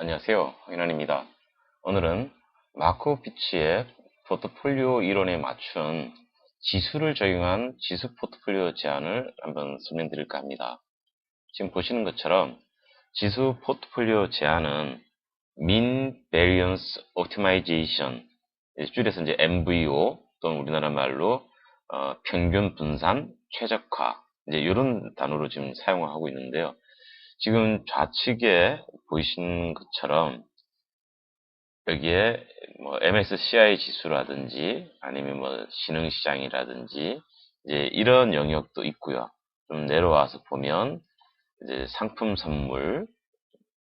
안녕하세요. 황인환입니다. 오늘은 마코 피치의 포트폴리오 이론에 맞춘 지수를 적용한 지수 포트폴리오 제안을 한번 설명드릴까 합니다. 지금 보시는 것처럼 지수 포트폴리오 제안은 Mean Variance Optimization 줄여서 이제 MVO 또는 우리나라 말로 어, 평균 분산 최적화 이제 이런 단어로 지금 사용하고 있는데요. 지금 좌측에 보이시는 것처럼 여기에 뭐 MSCI 지수라든지 아니면 뭐 신흥시장이라든지 이제 이런 영역도 있고요. 좀 내려와서 보면 이제 상품 선물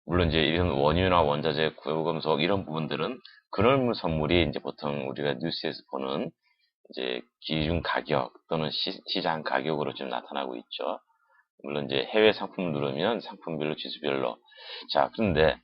물론 이제 이런 원유나 원자재, 구금속 이런 부분들은 근원물 선물이 이제 보통 우리가 뉴스에서 보는 이제 기준 가격 또는 시, 장 가격으로 지금 나타나고 있죠. 물론 이제 해외 상품을 누르면 상품별로 지수별로. 자, 그런데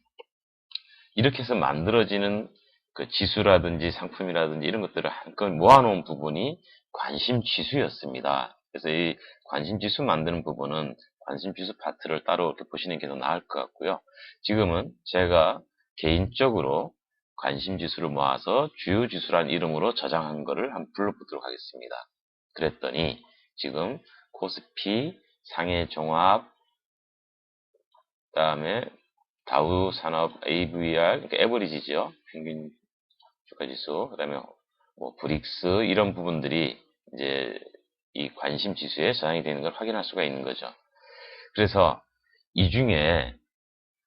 이렇게 해서 만들어지는 그 지수라든지 상품이라든지 이런 것들을 한건 모아놓은 부분이 관심 지수였습니다. 그래서 이 관심 지수 만드는 부분은 관심 지수 파트를 따로 이렇게 보시는 게 더 나을 것 같고요. 지금은 제가 개인적으로 관심 지수를 모아서 주요 지수란 이름으로 저장한 거를 한번 불러보도록 하겠습니다. 그랬더니 지금 코스피 상해 종합, 그 다음에 다우 산업 AVR, 그러니까 에버리지죠. 평균 주가 지수, 그 다음에 뭐 브릭스 이런 부분들이 이제 이 관심 지수에 저장이 되는 걸 확인할 수가 있는 거죠. 그래서 이 중에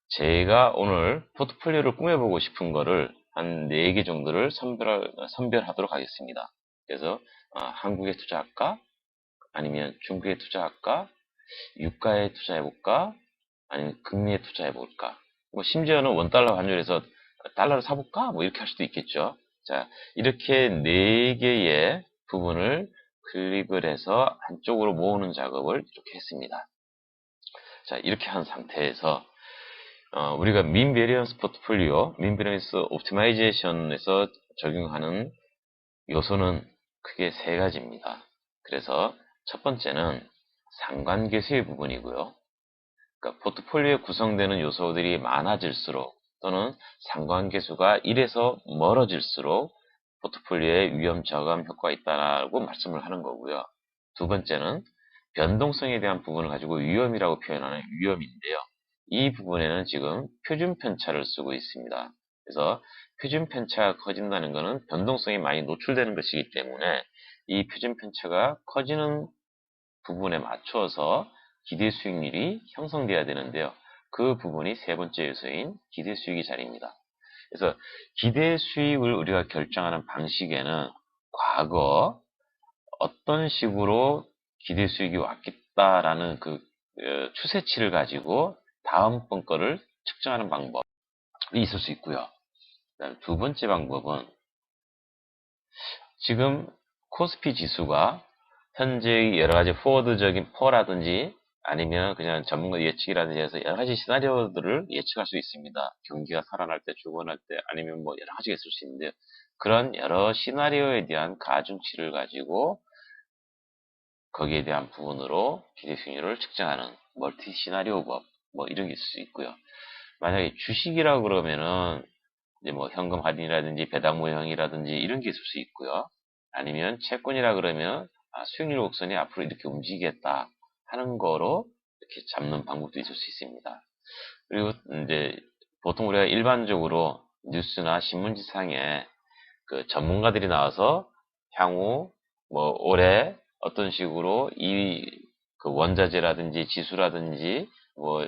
제가 오늘 포트폴리오를 꾸며보고 싶은 거를 한 4개 정도를 선별, 선별하도록 하겠습니다. 그래서 어, 한국에 투자할까? 아니면 중국에 투자할까? 유가에 투자해볼까? 아니면 금리에 투자해볼까? 뭐 심지어는 원달러 환율에서 달러를 사볼까? 뭐 이렇게 할 수도 있겠죠. 자, 이렇게 네 개의 부분을 클릭을 해서 한쪽으로 모으는 작업을 이렇게 했습니다. 자, 이렇게 한 상태에서 어, 우리가 민 베리언스 포트폴리오, 민 베리언스 옵티마이제이션에서 적용하는 요소는 크게 세 가지입니다. 그래서 첫 번째는 상관계수의 부분이고요. 그러니까 포트폴리오에 구성되는 요소들이 많아질수록 또는 상관계수가 1에서 멀어질수록 포트폴리오에 위험 저감 효과가 있다고 말씀을 하는 거고요. 두 번째는 변동성에 대한 부분을 가지고 위험이라고 표현하는 위험인데요. 이 부분에는 지금 표준 편차를 쓰고 있습니다. 그래서 표준 편차가 커진다는 것은 변동성이 많이 노출되는 것이기 때문에 이 표준 편차가 커지는 부분에 맞춰서 기대 수익률이 형성돼야 되는데요. 그 부분이 세 번째 요소인 기대 수익이 자리입니다. 그래서 기대 수익을 우리가 결정하는 방식에는 과거 어떤 식으로 기대 수익이 왔겠다라는 그 어, 추세치를 가지고 다음번 거를 측정하는 방법이 있을 수 있고요. 두 번째 방법은 지금 코스피 지수가 현재의 여러 가지 포워드적인 퍼라든지 아니면 그냥 전문가 예측이라든지 해서 여러 가지 시나리오들을 예측할 수 있습니다. 경기가 살아날 때, 죽어날 때, 아니면 뭐 여러 가지가 있을 수 있는데 그런 여러 시나리오에 대한 가중치를 가지고 거기에 대한 부분으로 기대 수익률을 측정하는 멀티 시나리오법 뭐 이런 게 있을 수 있고요. 만약에 주식이라 그러면은 이제 뭐 현금 할인이라든지 배당 모형이라든지 이런 게 있을 수 있고요. 아니면 채권이라 그러면 아, 수익률 곡선이 앞으로 이렇게 움직이겠다 하는 거로 이렇게 잡는 방법도 있을 수 있습니다. 그리고 이제 보통 우리가 일반적으로 뉴스나 신문지 상에 그 전문가들이 나와서 향후 뭐 올해 어떤 식으로 이 그 원자재라든지 지수라든지 뭐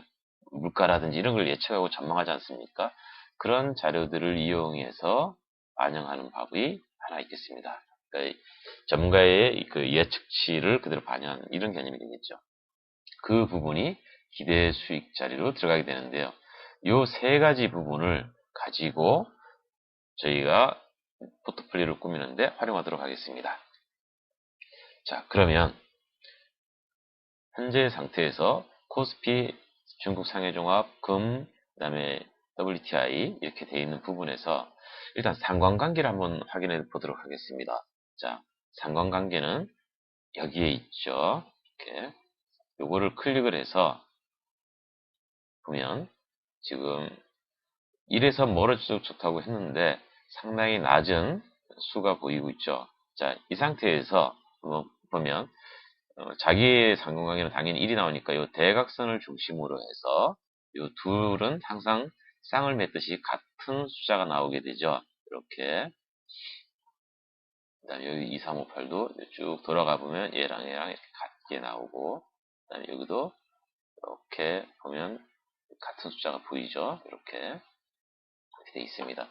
물가라든지 이런 걸 예측하고 전망하지 않습니까? 그런 자료들을 이용해서 반영하는 방법이 하나 있겠습니다. 그러니까 전문가의 그 예측치를 그대로 반영하는 이런 개념이 되겠죠. 그 부분이 기대 수익 자리로 들어가게 되는데요. 이 세 가지 부분을 가지고 저희가 포트폴리오를 꾸미는데 활용하도록 하겠습니다. 자, 그러면 현재 상태에서 코스피 중국 상해종합, 금, 그 다음에 WTI 이렇게 되어 있는 부분에서 일단 상관관계를 한번 확인해 보도록 하겠습니다. 자, 상관관계는 여기에 있죠. 이렇게 요거를 클릭을 해서 보면 지금 1에서 멀어질수록 좋다고 했는데 상당히 낮은 수가 보이고 있죠. 자, 이 상태에서 보면 어, 자기의 상관관계는 당연히 1이 나오니까 이 대각선을 중심으로 해서 이 둘은 항상 쌍을 맺듯이 같은 숫자가 나오게 되죠. 이렇게 그 다음에 여기 2, 3, 5, 8도 쭉 돌아가 보면 얘랑 얘랑 이렇게 같게 나오고 그 다음에 여기도 이렇게 보면 같은 숫자가 보이죠. 이렇게 이렇게 돼 있습니다.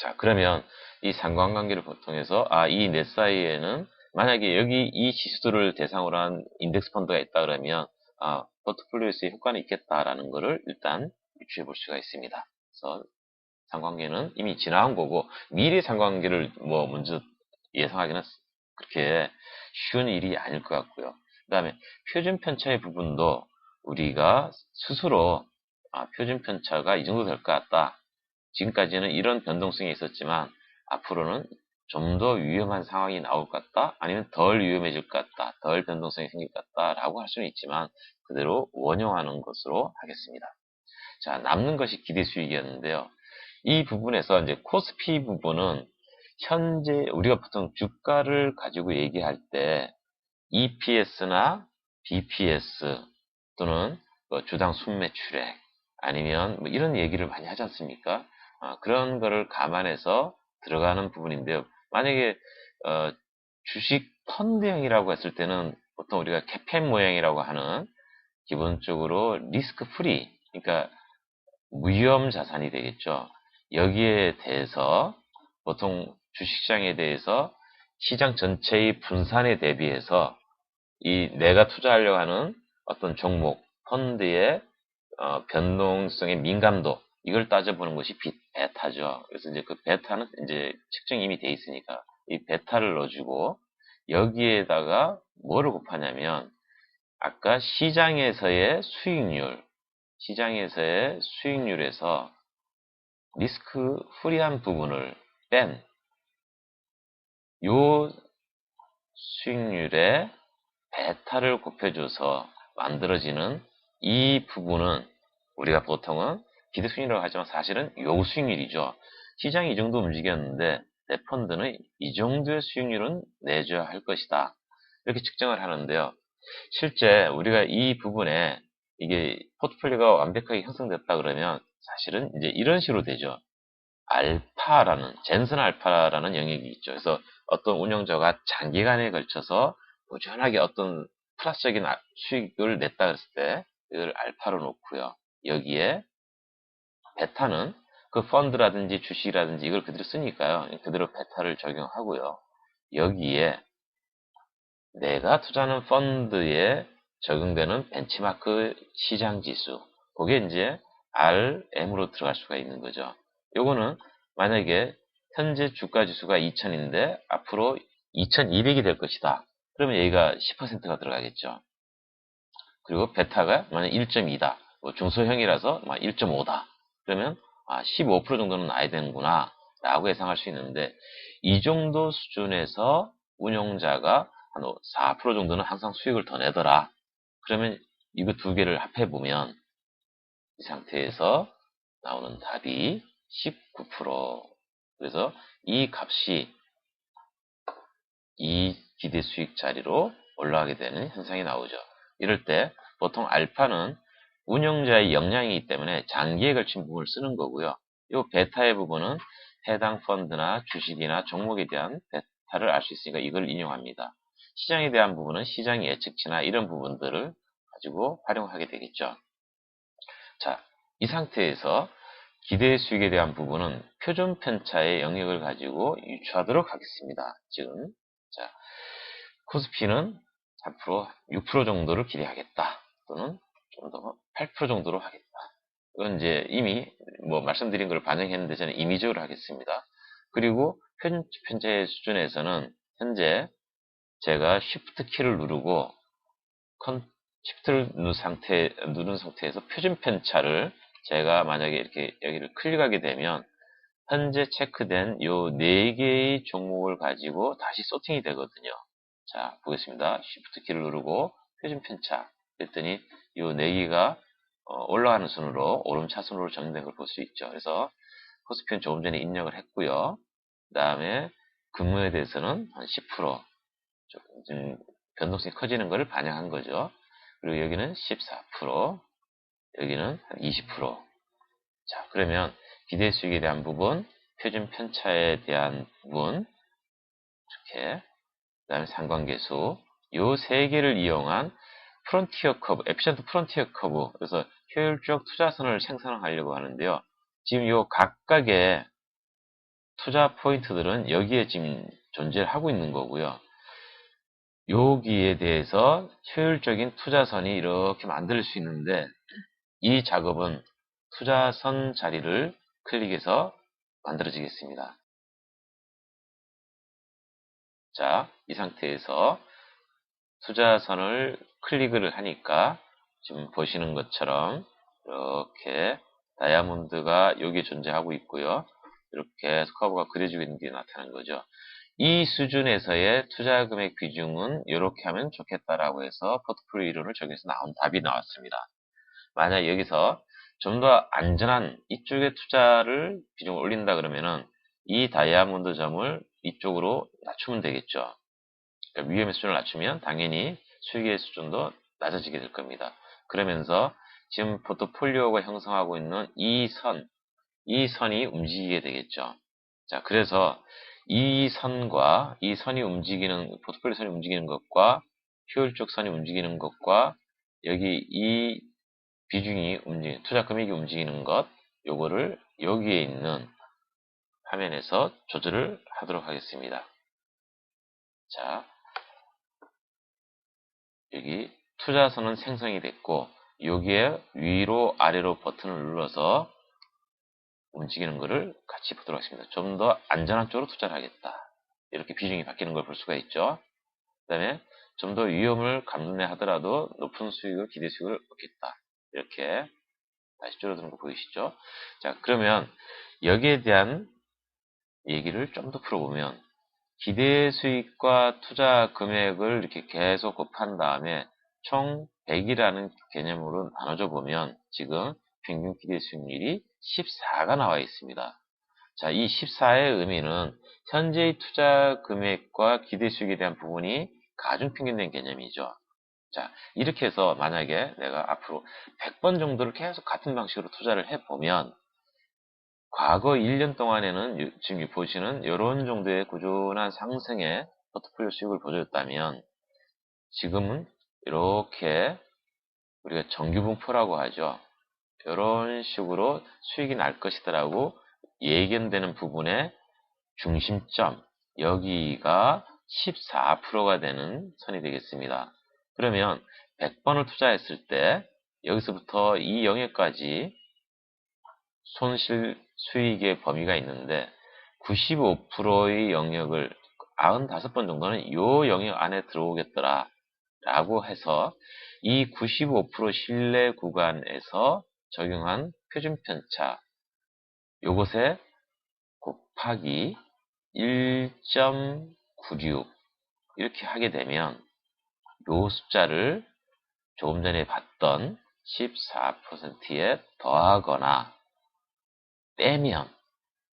자 그러면 이 상관관계를 통해서 아 이 넷 사이에는 만약에 여기 이 지수들을 대상으로 한 인덱스 펀드가 있다 그러면 아 포트폴리오에서의 효과는 있겠다라는 것을 일단 유추해 볼 수가 있습니다. 그래서 상관계는 이미 지나온 거고 미래 상관계를 뭐 먼저 예상하기는 그렇게 쉬운 일이 아닐 것 같고요. 그 다음에 표준 편차의 부분도 우리가 스스로 아, 표준 편차가 이 정도 될 것 같다. 지금까지는 이런 변동성이 있었지만 앞으로는 좀 더 위험한 상황이 나올 것 같다. 아니면 덜 위험해질 것 같다. 덜 변동성이 생길 것 같다 라고 할 수는 있지만 그대로 원용하는 것으로 하겠습니다. 자 남는 것이 기대 수익이었는데요. 이 부분에서 이제 코스피 부분은 현재 우리가 보통 주가를 가지고 얘기할 때 EPS나 BPS 또는 뭐 주당 순매출액 아니면 뭐 이런 얘기를 많이 하지 않습니까? 아, 그런 거를 감안해서 들어가는 부분인데요. 만약에 어, 주식 펀드형이라고 했을 때는 보통 우리가 캐펜 모양이라고 하는 기본적으로 리스크 프리 그러니까 무위험 자산이 되겠죠. 여기에 대해서 보통 주식시장에 대해서 시장 전체의 분산에 대비해서 이 내가 투자하려고 하는 어떤 종목, 펀드의 어, 변동성의 민감도 이걸 따져보는 것이 비, 베타죠. 그래서 이제 그 베타는 이제 측정이 이미 돼 있으니까 이 베타를 넣어주고 여기에다가 뭐를 곱하냐면 아까 시장에서의 수익률, 시장에서의 수익률에서 리스크 프리한 부분을 뺀 요 수익률에 베타를 곱해줘서 만들어지는 이 부분은 우리가 보통은 기대 수익이라고 하지만 사실은 요 수익률이죠. 시장이 이 정도 움직였는데 내 펀드는 이 정도의 수익률은 내줘야 할 것이다. 이렇게 측정을 하는데요. 실제 우리가 이 부분에 이게 포트폴리오가 완벽하게 형성됐다 그러면 사실은 이제 이런 식으로 되죠. 알파라는, 젠슨 알파라는 영역이 있죠. 그래서 어떤 운영자가 장기간에 걸쳐서 꾸준하게 어떤 플러스적인 아, 수익을 냈다 그랬을 때 이걸 알파로 놓고요. 여기에 베타는 그 펀드라든지 주식이라든지 이걸 그대로 쓰니까요. 그대로 베타를 적용하고요. 여기에 내가 투자하는 펀드에 적용되는 벤치마크 시장 지수. 그게 이제 RM으로 들어갈 수가 있는 거죠. 요거는 만약에 현재 주가 지수가 2000인데 앞으로 2200이 될 것이다. 그러면 여기가 10%가 들어가겠죠. 그리고 베타가 만약 1.2다. 뭐 중소형이라서 1.5다. 그러면 아, 15% 정도는 나야 되는구나. 라고 예상할 수 있는데 이 정도 수준에서 운용자가 한 4% 정도는 항상 수익을 더 내더라. 그러면 이거 두 개를 합해보면 이 상태에서 나오는 답이 19% 그래서 이 값이 이 기대 수익 자리로 올라가게 되는 현상이 나오죠. 이럴 때 보통 알파는 운영자의 역량이기 때문에 장기에 걸친 부분을 쓰는 거고요. 이 베타의 부분은 해당 펀드나 주식이나 종목에 대한 베타를 알 수 있으니까 이걸 인용합니다. 시장에 대한 부분은 시장 예측치나 이런 부분들을 가지고 활용하게 되겠죠. 자, 이 상태에서 기대 수익에 대한 부분은 표준 편차의 영역을 가지고 유추하도록 하겠습니다. 지금 자 코스피는 앞으로 6% 정도를 기대하겠다. 또는 좀 더 8% 정도로 하겠다. 이건 이제 이미 뭐 말씀드린 걸 반영했는데 저는 임의적으로 하겠습니다. 그리고 편, 편차의 수준에서는 현재 제가 Shift 키를 누르고 컨, Shift를 누른 상태, 누른 상태에서 표준 편차를 제가 만약에 이렇게 여기를 클릭하게 되면 현재 체크된 요 4개의 종목을 가지고 다시 소팅이 되거든요. 자, 보겠습니다. Shift 키를 누르고 표준 편차 했더니 요 4개가 어, 올라가는 순으로 오름차순으로 정리된 걸 볼 수 있죠. 그래서 코스피는 조금 전에 입력을 했고요. 그 다음에 근무에 대해서는 한 10%, 좀 변동성이 커지는 것을 반영한 거죠. 그리고 여기는 14%, 여기는 한 20%. 자, 그러면 기대 수익에 대한 부분, 표준 편차에 대한 부분, 이렇게, 그 다음에 상관계수, 요 세 개를 이용한 프론티어 커브, 에피션트 프론티어 커브, 그래서 효율적 투자선을 생성하려고 하는데요. 지금 요 각각의 투자 포인트들은 여기에 지금 존재를 하고 있는 거고요. 여기에 대해서 효율적인 투자선이 이렇게 만들 수 있는데 이 작업은 투자선 자리를 클릭해서 만들어지겠습니다. 자, 이 상태에서 투자선을 클릭을 하니까 지금 보시는 것처럼 이렇게 다이아몬드가 여기에 존재하고 있고요. 이렇게 스커브가 그려지고 있는 게 나타나는 거죠. 이 수준에서의 투자 금액 비중은 이렇게 하면 좋겠다라고 해서 포트폴리오 이론을 적용해서 나온 답이 나왔습니다. 만약 여기서 좀 더 안전한 이쪽에 투자를 비중을 올린다 그러면은 이 다이아몬드 점을 이쪽으로 낮추면 되겠죠. 그러니까 위험의 수준을 낮추면 당연히 수익의 수준도 낮아지게 될 겁니다. 그러면서 지금 포트폴리오가 형성하고 있는 이 선, 이 선이 움직이게 되겠죠. 자, 그래서 이 선과 이 선이 움직이는, 포트폴리오 선이 움직이는 것과 효율적 선이 움직이는 것과 여기 이 비중이 움직이는, 투자 금액이 움직이는 것, 요거를 여기에 있는 화면에서 조절을 하도록 하겠습니다. 자, 여기 투자선은 생성이 됐고 여기에 위로 아래로 버튼을 눌러서 움직이는 것을 같이 보도록 하겠습니다. 좀 더 안전한 쪽으로 투자를 하겠다. 이렇게 비중이 바뀌는 걸 볼 수가 있죠. 그 다음에 좀 더 위험을 감내 하더라도 높은 수익을 기대 수익을 얻겠다. 이렇게 다시 줄어드는 거 보이시죠? 자 그러면 여기에 대한 얘기를 좀 더 풀어보면 기대 수익과 투자 금액을 이렇게 계속 곱한 다음에 총 100이라는 개념으로 나눠줘 보면 지금 평균 기대 수익률이 14가 나와 있습니다. 자, 이 14의 의미는 현재의 투자 금액과 기대 수익에 대한 부분이 가중 평균된 개념이죠. 자, 이렇게 해서 만약에 내가 앞으로 100번 정도를 계속 같은 방식으로 투자를 해보면 과거 1년 동안에는 지금 보시는 이런 정도의 꾸준한 상승의 포트폴리오 수익을 보여줬다면 지금은 이렇게 우리가 정규분포라고 하죠. 이런 식으로 수익이 날 것이다라고 예견되는 부분의 중심점 여기가 14%가 되는 선이 되겠습니다. 그러면 100번을 투자했을 때 여기서부터 이 영역까지 손실 수익의 범위가 있는데 95%의 영역을 95번 정도는 이 영역 안에 들어오겠더라 라고 해서 이 95% 신뢰 구간에서 적용한 표준 편차 요것에 곱하기 1.96 이렇게 하게 되면 요 숫자를 조금 전에 봤던 14%에 더하거나 빼면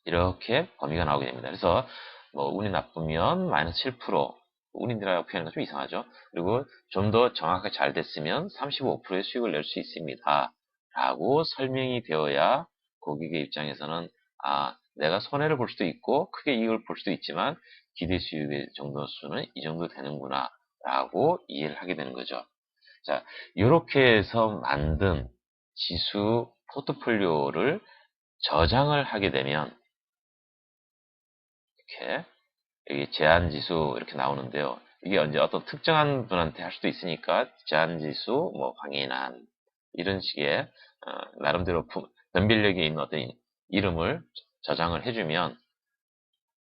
이렇게 범위가 나오게 됩니다. 그래서 뭐 운이 나쁘면 마이너스 7% 운인이라고 표현하는 좀 이상하죠. 그리고 좀 더 정확하게 잘 됐으면 35%의 수익을 낼 수 있습니다. 라고 설명이 되어야 고객의 입장에서는 아 내가 손해를 볼 수도 있고 크게 이익을 볼 수도 있지만 기대 수익의 정도 수는 이 정도 되는구나 라고 이해를 하게 되는 거죠. 자 이렇게 해서 만든 지수 포트폴리오를 저장을 하게 되면 이렇게 여기 제한지수 이렇게 나오는데요. 이게 언제 어떤 특정한 분한테 할 수도 있으니까 제한지수, 뭐 황인한 이런 식의 어, 나름대로 변별력이 있는 어떤 이름을 저장을 해주면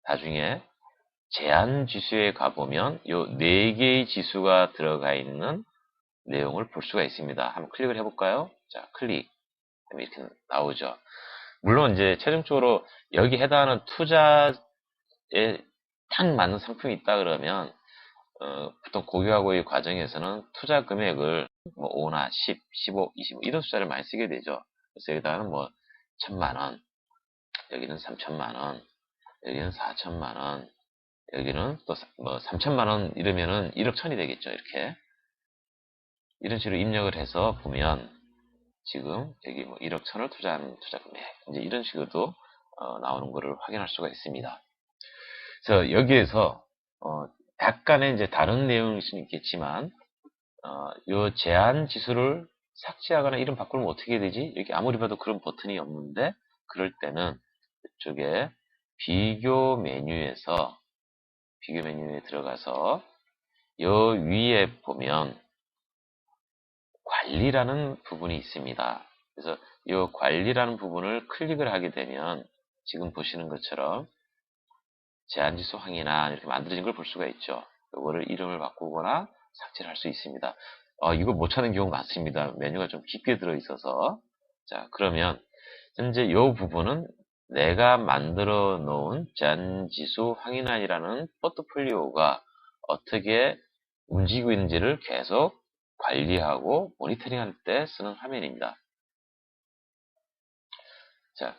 나중에 제한 지수에 가보면 요네 개의 지수가 들어가 있는 내용을 볼 수가 있습니다. 한번 클릭을 해볼까요? 자, 클릭. 이렇게 나오죠. 물론 이제 최종적으로 여기 해당하는 투자에 딱 맞는 상품이 있다 그러면 어, 보통 고객하고의 과정에서는 투자 금액을 뭐 5나 10, 15, 25 이런 숫자를 많이 쓰게 되죠. 그래서 여기다가는 뭐 천만 원, 여기는 3천만 원, 여기는 4천만 원, 여기는 또 뭐 3천만 원 이러면은 1억 천이 되겠죠. 이렇게 이런 식으로 입력을 해서 보면 지금 여기 뭐 1억 천을 투자하는 투자 금액 이제 이런 식으로도 어, 나오는 것을 확인할 수가 있습니다. 그래서 여기에서 어, 약간의 이제 다른 내용일 수는 있겠지만 어, 요 제한 지수를 삭제하거나 이름 바꾸면 어떻게 되지? 여기 아무리 봐도 그런 버튼이 없는데 그럴 때는 이쪽에 비교 메뉴에서 비교 메뉴에 들어가서 요 위에 보면 관리라는 부분이 있습니다. 그래서 이 관리라는 부분을 클릭을 하게 되면 지금 보시는 것처럼 제한지수 항이나 이렇게 만들어진 걸 볼 수가 있죠. 이거를 이름을 바꾸거나 삭제를 할 수 있습니다. 어, 이거 못 찾는 경우 많습니다. 메뉴가 좀 깊게 들어 있어서. 자, 그러면 현재 이 부분은 내가 만들어 놓은 제한지수 항인안이라는 포트폴리오가 어떻게 움직이고 있는지를 계속 관리하고 모니터링할 때 쓰는 화면입니다. 자,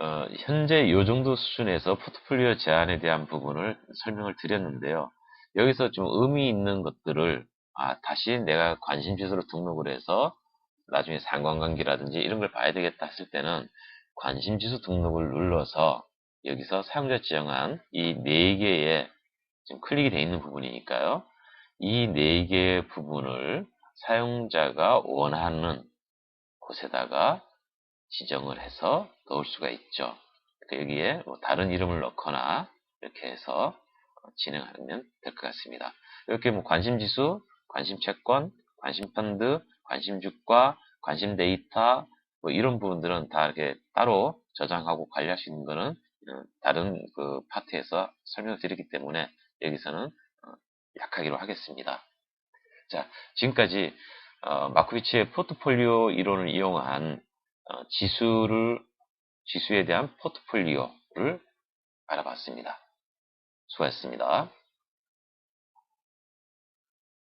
어, 현재 이 정도 수준에서 포트폴리오 제한에 대한 부분을 설명을 드렸는데요. 여기서 좀 의미 있는 것들을 아, 다시 내가 관심 지수로 등록을 해서 나중에 상관관계라든지 이런 걸 봐야 되겠다 했을 때는 관심 지수 등록을 눌러서 여기서 사용자 지정한 이 네 개의 지금 클릭이 되어 있는 부분이니까요. 이 네 개의 부분을 사용자가 원하는 곳에다가 지정을 해서 넣을 수가 있죠. 그러니까 여기에 뭐 다른 이름을 넣거나 이렇게 해서 진행하면 될 것 같습니다. 이렇게 뭐 관심지수, 관심채권, 관심펀드, 관심주가, 관심 데이터 뭐 이런 부분들은 다 이렇게 따로 저장하고 관리할 수 있는 어, 다른 그 파트에서 설명을 드리기 때문에 여기서는 어, 약하기로 하겠습니다. 자, 지금까지 어, 마코비치의 포트폴리오 이론을 이용한 어, 지수를 지수에 대한 포트폴리오를 알아봤습니다. 수고하셨습니다.